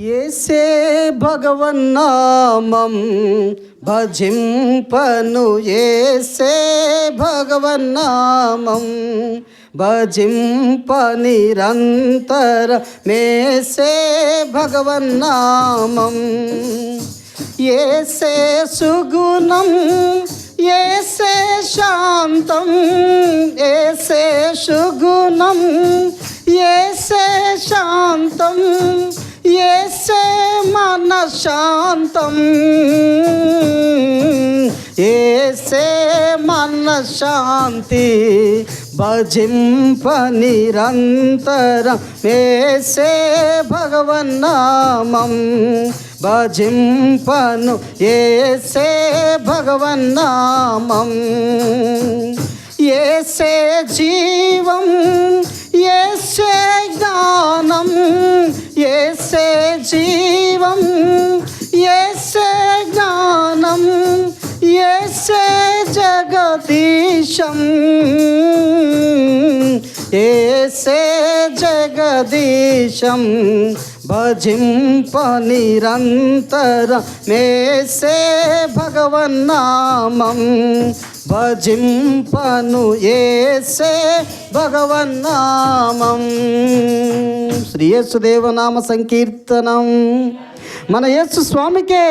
ఏసే భగవన్నామం భజింపను. ఏసే భగవన్నామం భజింప నిరంతర. మేసే భగవన్నామం ఏసే సుగుణం ఏసే శాంతం. ఏసే సుగుణం ఏసే శాంతం. శాంతం. ఏసే మన శాంతి భజింప నిరంతర ఏసే భగవన్నామం భజింపను. ఏసే భగవన్నామం ఏసే జీవం. ఏసే జ్ఞానం. ఏసే జీవం. నిమిషం ఏసే జగదీశం భజింప నిరంతర మేసే భగవన్నామం భజింపను ఏసే భగవన్నామం శ్రీ యేసుదేవనామ సంకీర్తనం. మన యేసు స్వామికే.